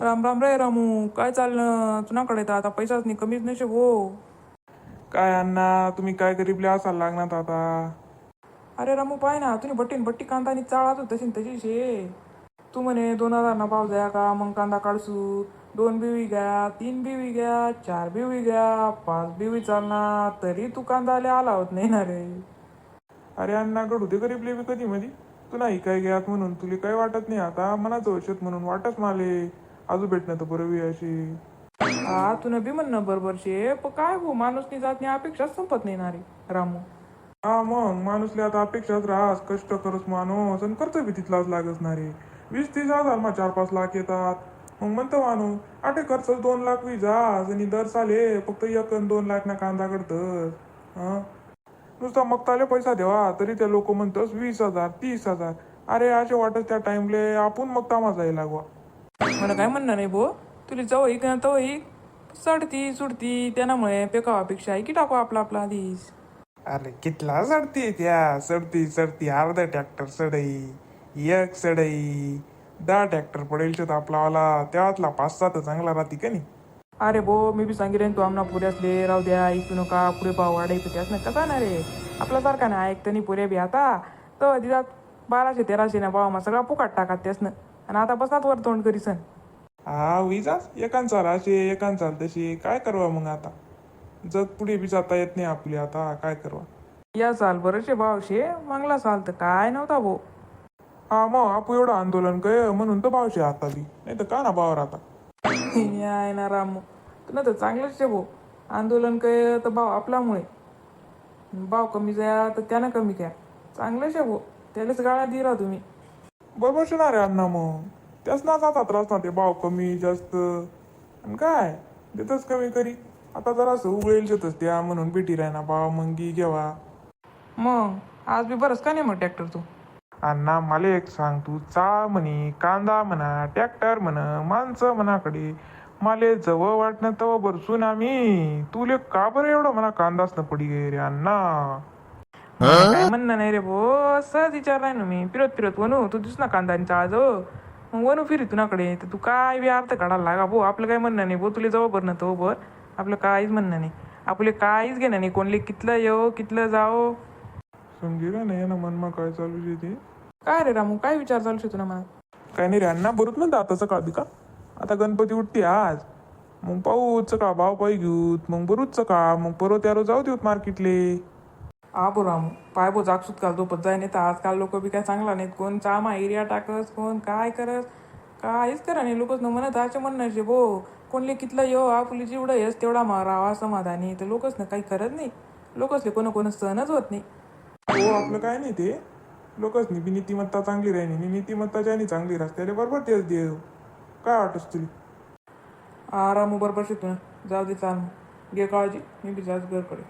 राम राम रे रामू काय चाललं? तुझ्याकडे तर आता पैसाच नाही कमीच नशे हो. काय अण्णा तुम्ही काय गरीबले असाल लागणार आता? अरे रामू पाय ना तुम्ही बट्टीन बट्टी कांदा आणि चाळा तशी न तशी शे तू म्हणे दोन हजार ना पाव द्या का? मग कांदा काढसू. दोन बिवी घ्या तीन बिवी घ्या चार बिवी घ्या पाच बिवी चालणार. तरी तू कांदा आला होत नाही ना रे. अरे अण्णा गडू ते गरीबले बी कधी मधी. तू नाही काय घ्यात म्हणून तुला काय वाटत नाही आता? मनाचं औषध म्हणून वाटच माले. आजू भेटणं तर बरोबर अशी हा तुला बी म्हणणं बरोबर शे पण काय हो माणूस नी जात नाही अपेक्षा संपत नाही ना रे रामू. हा मग माणूसले आता अपेक्षाच राहस कष्ट करस माणूस आणि खर्च बी तिथलाच लागत ना रे. वीस तीस हजार मग चार पाच लाख येतात. मग म्हणतो माणू आटे खर्च दोन लाख वीस जास आणि दर साले फक्त एक दोन लाख ना कांदा करतस हा? नुसता मगताले पैसा देवा तरी त्या लोक म्हणतस वीस हजार तीस हजार. अरे असे वाटत त्या टाइमले आपण मग तामाचा लागवा. मला काय म्हणणं नाही भो. तुला जवळ इक तवळ इक चढती सुडती त्यामुळे पेकावापेक्षा की टाकू आपला आपला आधीच. अरे कितला सडती त्या. सडती सडती अर्धा ट्रॅक्टर सडई एक सडई दहा ट्रॅक्टर पडेल तर आपला वाला त्यातला पाच सात चांगला राहते का नाही? अरे भो मी बी सांगितलं तू आमना पुरे असले राहू द्या ऐकू नका पुढे पाव वाढायचं त्याच नाही कसा ना रे? आपल्यासारखा ना ऐकतं नाही पुरे बी आता. तर तिथं बाराशे तेराशे ना भाव मग सगळा फुकाट टाकात त्यासनं. आणि आता बसनात वर तोंड करीसन हा विजास एकांचा राशे एकांचा तशी काय करवा मग आता? जग पुढे बी जाता येत नाही आपली आता. काय करवा? या साल बरेचसे भाव शे. मागला साल तर काय नव्हता भो. हा मग आपू एवढं आंदोलन काय म्हणून तर भावशे आता बी. नाही तर का ना भावर आता? आहे ना राम. तुला तर चांगलंच आहे भो. आंदोलन काय तर भाव आपल्यामुळे. भाव कमी द्या तर त्यानं कमी घ्या. चांगलंच आहे भो. त्यालाच गाळा दिला तुम्ही. शे रे अण्णा मग. त्याच ना त्रास ना ते भाव कमी जास्त. आणि काय? देतच कमी करी आता जरासं उघडेल शेतच त्या म्हणून भेटी राही ना भाव मंगी घेवा. मग? आज बी बरंच का नाही मग ट्रॅक्टर तू? अण्णा मला एक सांग तू. चा म्हणे कांदा म्हणा ट्रॅक्टर म्हणा माणसं म्हणाकडे मला जवळ वाटणं तवं बरसून आम्ही. तुले का बरं एवढं म्हणा कांदाच न पडी गे रे अण्णा? काय म्हणणं नाही रे भो सहज विचारलाय ना मी. फिरत फिरत वनू तू दिस ना कांदा चाळ जवळ मग वनू फिरी तुनाकडे तर तू काय बी अर्थ काढायला लागा भो आपलं काय म्हणणं नाही भो तुला जवळ बरं तो बर आपलं काहीच म्हणणं नाही. आपले काहीच घेणं नाही. कोणले कितलं येऊ कितलं जाओ समजी रे नाही? ना मनमा काय चालू आहे ते? काय रे रामू? काय विचार चालू शकतो ना मला काय नाही रे अण्णा म्हणता आता सकाळ का आता गणपती उठते आज. मग पाहूच का? भाव पाहिजे घेऊत. मग बरूच का? मग परत त्यारो जाऊ देऊत मार्केटले. हा बो रामू पाय बो जागसूत काल झोपत जाय नाही तर आजकाल लोक बी काय चांगला नाहीत. कोण चामा एरिया टाकस कोण काय करस काहीच करा नाही. लोकच न म्हणत असे म्हणणं शे बो कोणले कितलं येऊ आपली जेवढं येस तेवढा मारावा समाधानी. तर लोकच ना काही करत नाही. लोकच कोण कोण सहनच होत नाही. हो आपलं काय नाही ते. लोकच नाही बी नीतिमत्ता चांगली राहिली नी नीतिमत्ता ज्याने चांगली रस्त्याला बरोबर तेच देव काय वाटस तुला? हा रामू बरोबर शिकतो ना जाऊ दे चाल. मग. घे काळजी मी बी जास्त घरकडे